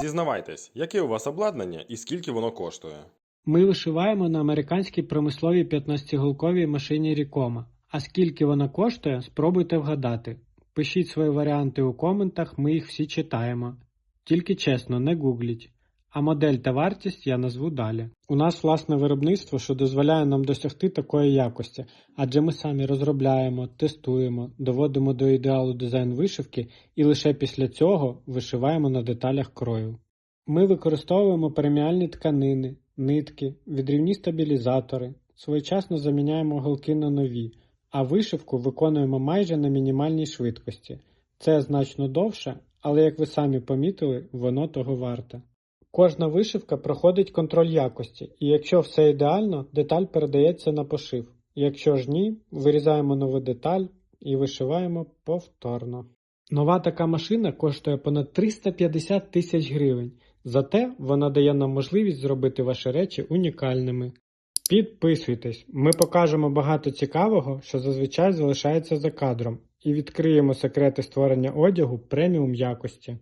Зізнавайтесь, яке у вас обладнання і скільки воно коштує? Ми вишиваємо на американській промисловій 15-голковій машині Рікома. А скільки вона коштує, спробуйте вгадати. Пишіть свої варіанти у коментах, ми їх всі читаємо. Тільки чесно, не гугліть. А модель та вартість я назву далі. У нас власне виробництво, що дозволяє нам досягти такої якості, адже ми самі розробляємо, тестуємо, доводимо до ідеалу дизайн вишивки і лише після цього вишиваємо на деталях крою. Ми використовуємо преміальні тканини, нитки, відрівні стабілізатори, своєчасно заміняємо голки на нові, а вишивку виконуємо майже на мінімальній швидкості. Це значно довше, але як ви самі помітили, воно того варте. Кожна вишивка проходить контроль якості, і якщо все ідеально, деталь передається на пошив. Якщо ж ні, вирізаємо нову деталь і вишиваємо повторно. Нова така машина коштує понад 350 тисяч гривень, зате вона дає нам можливість зробити ваші речі унікальними. Підписуйтесь, ми покажемо багато цікавого, що зазвичай залишається за кадром, і відкриємо секрети створення одягу преміум якості.